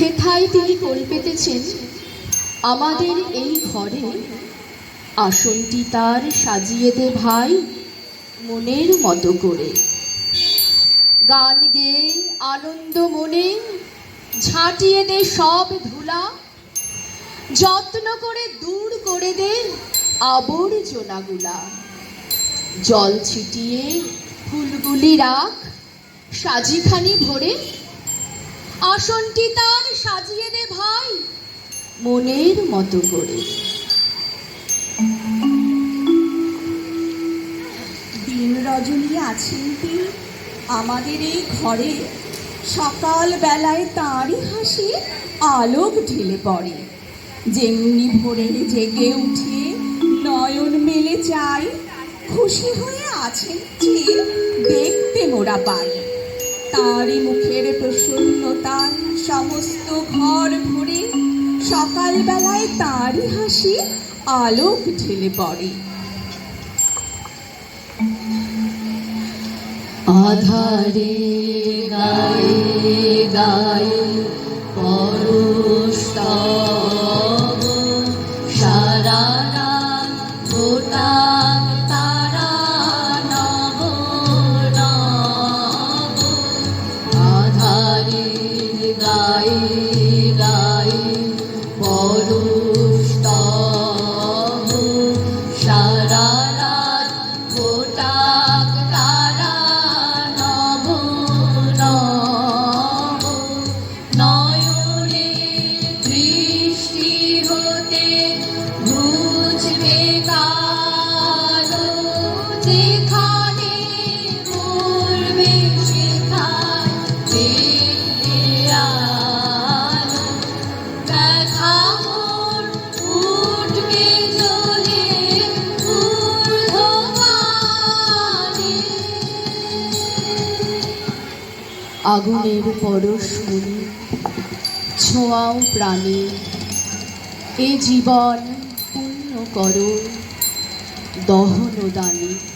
হেথায় তিনি কোল পেতেছেন? আমাদের এই ঘরে? আসনটি তার সাজিয়ে দে ভাই, মনের মতো করে। গান গেয়ে আনন্দ মনে, ঝাঁটিয়ে দে সব ধুলা। যত্ন করে দূর করে দে আবর্জনাগুলা। জল ছিটিয়ে ফুলগুলি রাখ, সাজিখানি ভরে আসনটি তার সাজিয়ে দে ভাই। মনের মতো করে। দিন রজনী আছেন তিনি। আমাদের এই ঘরে সকাল বেলায় তাঁরই হাসি আলোক ঢেলে পড়ে। যেমনি ভোরে জেগে উঠে নয়ন মেলে চাই খুশি হয়ে আছেন যে দেখতে মোরা পাই তাঁরই মুখের প্রসন্নতায় সমস্ত ঘর ভরে সকাল বেলায় তাঁরই হাসি আলোক ঢেলে পড়ে। আধারে গায়ে গায়ে আগুনের পরশ ছোঁয়াও প্রাণে। এ জীবন করো। দহন দানে